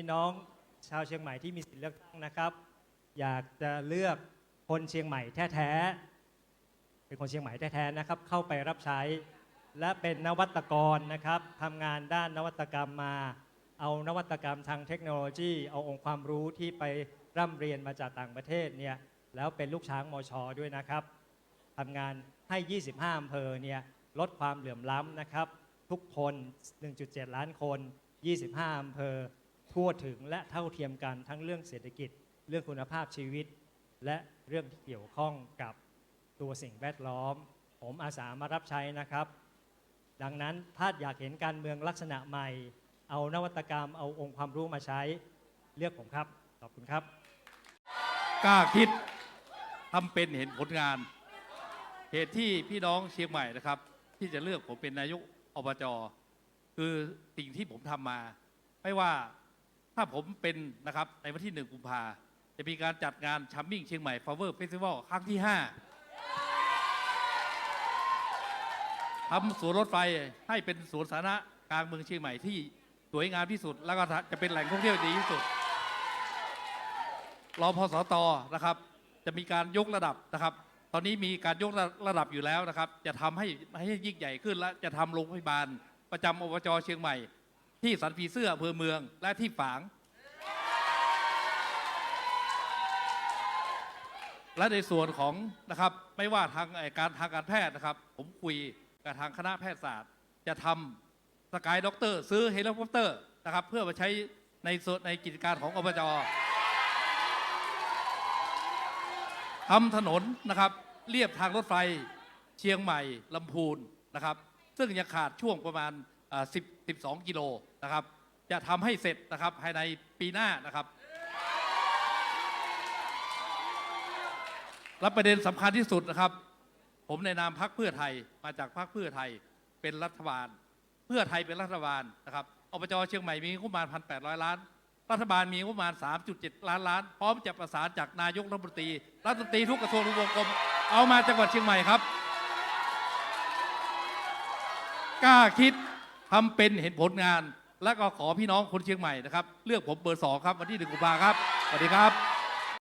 พี่น้องชาวเชียงใหม่ที่มีสิทธิเลือกตั้งนะครับ อยากจะเลือกคนเชียงใหม่แท้ๆเป็นคนเชียงใหม่แท้ๆนะครับ เข้าไปรับใช้ และเป็นนวัตกรนะครับทำงานด้านนวัตกรรมมา เอานวัตกรรมทางเทคโนโลยี เอาองค์ความรู้ที่ไปร่ำเรียนมาจากต่างประเทศเนี่ยแล้วเป็นลูกช้างมอชด้วยนะครับทำงานให้ 25อำเภอเนี่ยลดความเหลื่อมล้ำนะครับ ทุกคน 1.7 ล้านคน 25อำเภอ ทั่วถึงและเท่าเทียมกันทั้งเรื่องเศรษฐกิจ เรื่องคุณภาพชีวิต และเรื่องที่เกี่ยวข้องกับตัวสิ่งแวดล้อม ผมอาสามารับใช้นะครับ ดังนั้นถ้าอยากเห็นการเมืองลักษณะใหม่ เอานวัตกรรมเอาองค์ความรู้มาใช้เลือกผมครับขอบคุณครับกล้าคิดทำเป็นเห็นผลงาน เหตุที่พี่น้องเชียงใหม่นะครับ ที่จะเลือกผมเป็นนายกอบจคือสิ่งที่ผมทำมา ไม่ว่า ถ้าผมเป็นนะครับในวันที่หนึ่งกุมภาจะมีการจัดงานชัมมิ่งเชียงใหม่ฟ l เวอร์เฟสติวัลครั้งที่ 5 ทำสวนรถไฟให้เป็นสวนสาธารณะกลางเมืองเชียงใหม่ที่สวยงามที่สุด แล้วก็จะเป็นแหล่งท่องเที่ยวดีที่สุดรอพสตนะครับ จะมีการยกระดับนะครับ ตอนนี้มีการยกระดับอยู่แล้วนะครับ จะทำให้ให้ยิ่งใหญ่ขึ้นและจะทำโรงพยาบาล ประจำอบจเชียงใหม่ ที่สันผีเสื้ออำเภอเมืองและที่ฝาง และในส่วนของนะครับไม่ว่าทางการทางการแพทย์นะครับ ผมคุยกับทางคณะแพทยศาสตร์ จะทำสกายด็อกเตอร์ซื้อเฮลิคอปเตอร์นะครับ เพื่อมาใช้ในส่วนในกิจการของอบจทำถนนนะครับเรียบทางรถไฟเชียงใหม่ลำพูนนะครับ ซึ่งยังขาดช่วงประมาณอ่า10 12 กิโลนะครับ จะทำให้เสร็จนะครับภายในปีหน้านะครับ และประเด็นสำคัญที่สุดนะครับ ผมในนามพักเพื่อไทยมาจากพักเพื่อไทยเป็นรัฐบาล เพื่อไทยเป็นรัฐบาลนะครับอบจเชียงใหม่มีงบประมาณ1,800ล้าน รัฐบาลมีงบประมาณ 3.7 ล้านล้าน พร้อมจะประสานจากนายกรัฐมนตรีรัฐมนตรีทุกกระทรวงทุกวงกรมเอามาจังหวัดเชียงใหม่ครับกล้าคิดทำเป็นเห็นผลงาน และก็ขอพี่น้องคนเชียงใหม่นะครับ เลือกผมเบอร์สองครับ วันที่หนึ่งกุมภาครับสวัสดีครับ